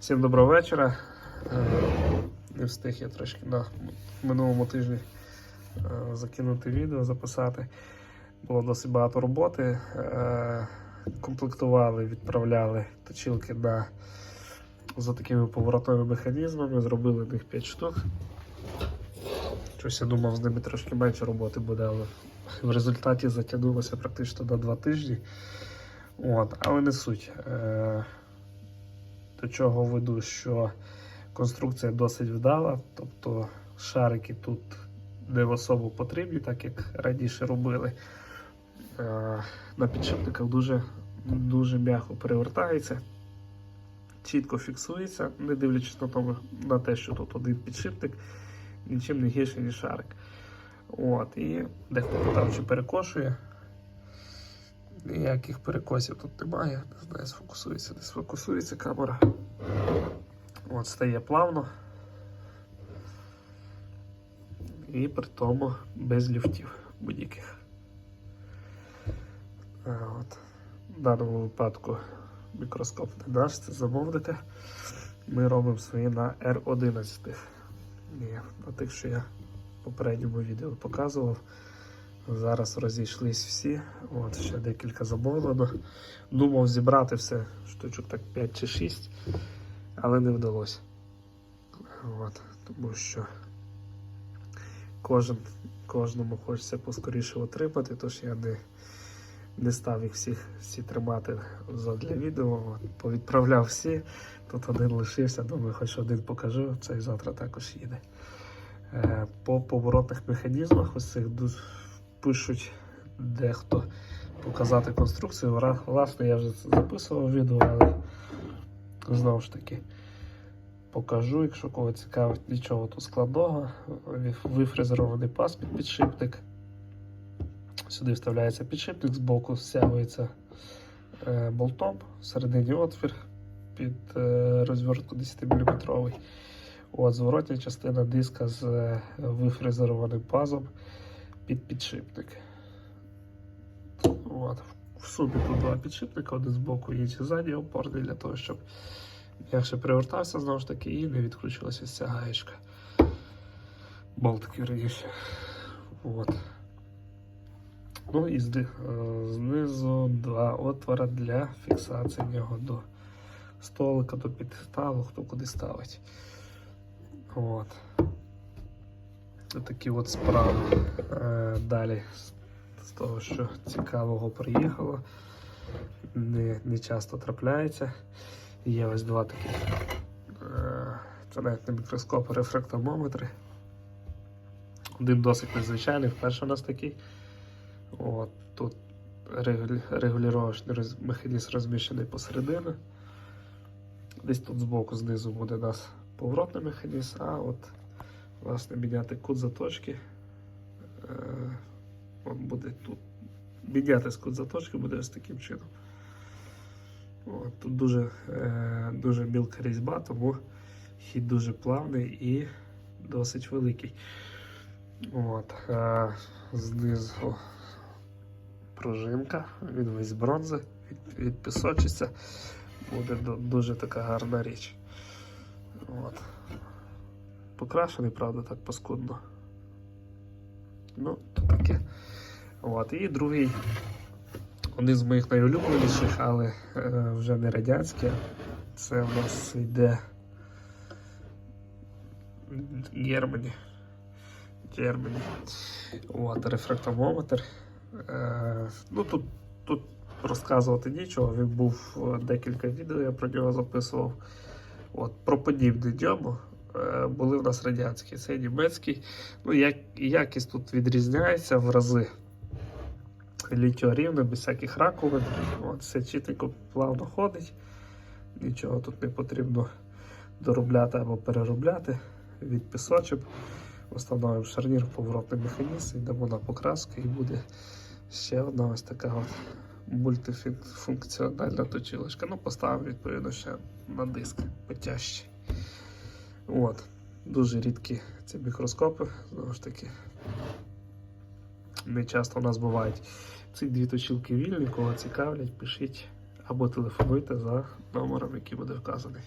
Всім доброго вечора. Е, Не встиг я трошки на минулому тижні е, закинути відео, записати. Було досить багато роботи. Е, Комплектували, відправляли точилки на за такими поворотними механізмами, зробили них 5 штук. Щось я думав, з ними трошки менше роботи буде, але в результаті затягнулося практично на 2 тижні. От, але не суть. До чого веду, що конструкція досить вдала, тобто шарики тут не в особо потрібні, так як раніше робили. Е, На підшипниках дуже, дуже м'яко перевертається, чітко фіксується, не дивлячись на, тому, на те, що тут один підшипник, нічим не гірше, ніж шарик. От, і дехто питав, чи перекошує. Ніяких перекосів тут немає. Не знаю, сфокусується, не сфокусується камера. От стає плавно. І при тому без ліфтів будь-яких. В даному випадку мікроскоп не наш, це замовника. Ми робимо свої на R11. Ні, на тих, що я в попередньому відео показував. Зараз розійшлись всі. От, ще декілька замовлено. Думав зібрати все, штучок так 5 чи 6, але не вдалося. От, тому що кожен, кожному хочеться поскоріше отримати, тож я не, не став їх всіх всі тримати для відео. От, повідправляв всі. Тут один лишився, думаю, хоч один покажу, цей завтра також їде. Е, По поворотних механізмах ось цих дуже пишуть дехто показати конструкцію. Власне, я вже записував відео, але знову ж таки покажу, якщо кого цікавить, нічого тут складного. Вифрезерований паз під підшипник. Сюди вставляється підшипник, збоку стягується е, болтом, всередині отвір під е, розвертку 10-мм. От, зворотня частина диска з е, вифрезерованим пазом під підшипник. От. В сумі тут два підшипника, один з боку, інший ззаді опорний для того, щоб м'якше привертався знову ж таки і не відкручувалася ця гаєчка. Болтики раніше. От. Ну і е, знизу два отвора для фіксації нього до столика, до підсталу, хто куди ставить. От. Такі от справи. Е, Далі з- того, що цікавого приїхало, не, не часто трапляється. Є ось два такі. е, Це навіть не мікроскоп, а рефрактомометри. Один досить незвичайний, вперше у нас такий. От, тут регулювачний механізм розміщений посередині. Десь тут збоку знизу буде у нас поворотний механізм, а от власне міняти кут заточки. Е, от буде тут. Міняти кут заточки буде ось таким чином. От, тут дуже, е, дуже мілка різьба, тому хід дуже плавний і досить великий. От, е, знизу пружинка, він весь бронзи, від, відпісочиться. Буде дуже така гарна річ. От. Покрашений, правда, так паскудно. Ну, то таке. От. І другий, один з моїх найулюбленіших, але е, вже не радянський. Це у нас йде Германі. Германі. От, рефрактомометр. Е, ну, тут, тут розказувати нічого. Він був е, декілька відео, я про нього записував. От, про подібне дьому. Е, були в нас радянські, це німецький. Ну, як, якість тут відрізняється в рази. Літьо рівне, без всяких раковин. От, все чітко плавно ходить. Нічого тут не потрібно доробляти або переробляти. Від пісочок. Встановлюємо шарнір поворотний механізм, йдемо на покраску і буде ще одна ось така от мультифункціональна точилочка. Ну, поставимо, відповідно, ще на диск потяжчий. От. Дуже рідкі ці мікроскопи, знову ж таки. Не часто у нас бувають ці дві точилки вільні, кого цікавлять, пишіть або телефонуйте за номером, який буде вказаний.